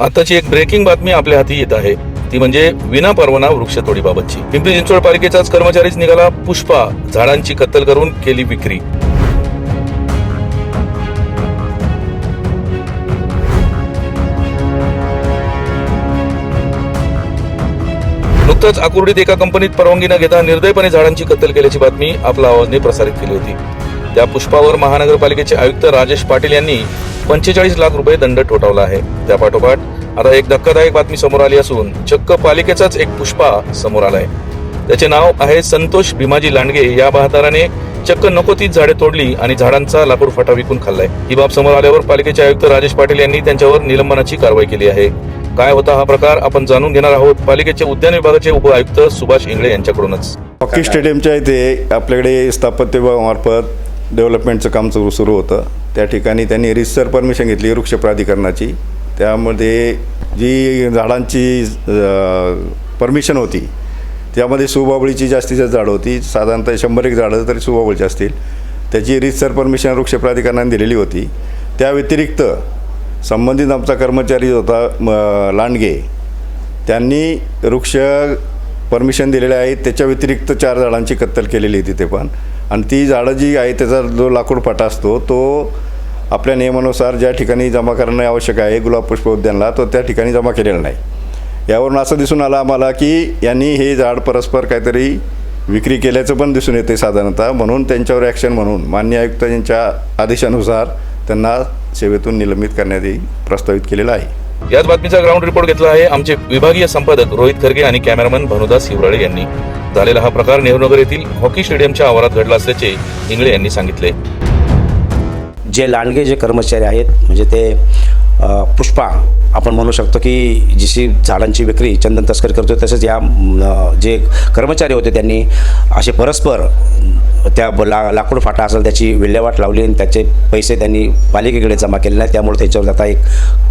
आताची एक ब्रेकिंग बातमी आपल्या हाती येत आहे. ती म्हणजे विना परवाना वृक्षतोडीबाबतची. पिंपरी चिंचवड पालिकेचाच कर्मचारीच निघाला पुष्पा. झाडांची कत्तल करून केली विक्री. नुकतंच आकुर्डीत एका कंपनीत परवानगी न घेता निर्दयपणे झाडांची कत्तल केल्याची बातमी आपला आवाजने प्रसारित केली होती. त्या पुष्पावर महानगरपालिकेचे आयुक्त राजेश पाटील यांनी पंचेचाळीस लाख रुपये दंड ठोठावला आहे. त्यापाठोपाठ आता एक धक्कादायक बातमी समोर आली असून चक्क पालिकेचाच एक पुष्पा समोर आलाय. त्याचे नाव आहे संतोष भीमाजी लांडगे. या बहादाराने चक्क नको तीच झाडे तोडली आणि झाडांचा लाकूड फाटा विकून खाल्लाय. ही बाब समोर आल्यावर पालिकेचे आयुक्त राजेश पाटील यांनी त्यांच्यावर निलंबनाची कारवाई केली आहे. काय होता हा प्रकार आपण जाणून घेणार आहोत. पालिकेचे उद्यान विभागाचे उप आयुक्त सुभाष इंगळे यांच्याकडूनच. हॉकी स्टेडियमच्या इथे आपल्याकडे स्थापत्य विभागामार्फत डेव्हलपमेंटचं काम सुरू सुरू होतं. त्या ठिकाणी त्यांनी रिसर परमिशन घेतली वृक्ष प्राधिकरणाची. त्यामध्ये जी झाडांची परमिशन होती त्यामध्ये सुबाबळीची जास्तीत जास्त झाडं होती. साधारणतः शंभर एक झाडं तरी सुबाबळीची असतील त्याची रिसर परमिशन वृक्ष प्राधिकरणाने दिलेली होती. त्या व्यतिरिक्त संबंधित आमचा कर्मचारी होता म, लांडगे. त्यांनी वृक्ष परमिशन दिलेले आहेत. त्याच्या व्यतिरिक्त चार झाडांची कत्तल केलेली होती ते पण. आणि ती झाडं जी आहे त्याचा जो लाकूडपाटा असतो तो आपल्या नियमानुसार ज्या ठिकाणी जमा करणं आवश्यक आहे गुलाब पुष्प उद्यानला तो त्या ठिकाणी जमा केलेला नाही. यावरून असं दिसून आलं आम्हाला की यांनी हे झाड परस्पर काहीतरी विक्री केल्याचं पण दिसून येते साधारणतः. म्हणून त्यांच्यावर ॲक्शन म्हणून मान्य आयुक्त यांच्या आदेशानुसार त्यांना सेवेतून निलंबित करण्यात येईल प्रस्तावित केलेलं आहे. याच बातमीचा ग्राउंड रिपोर्ट घेतला आहे आमचे विभागीय संपादक रोहित खरगे आणि कॅमेरामन भानुदास हिवराळे यांनी. झालेला हा प्रकार नेहरूनगर येथील हॉकी स्टेडियमच्या आवारात घडला असल्याचे इंगळे यांनी सांगितले. जे लांडगे जे कर्मचारी आहेत म्हणजे ते पुष्पा आपण म्हणू शकतो की जशी झाडांची विक्री चंदन तस्करी करतो तसेच या जे कर्मचारी होते त्यांनी असे परस्पर त्या ब- ला लाकूड फाटा असेल त्याची विल्हेवाट लावली आणि त्याचे पैसे त्यांनी पालिकेकडे जमा केले नाही. त्यामुळे त्याच्यावर आता एक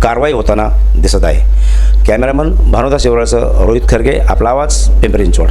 कारवाई होताना दिसत आहे. कॅमेरामन भानुदास शिवराळचं रोहित खरगे आपला आवाज पिंपरी चिंचवड.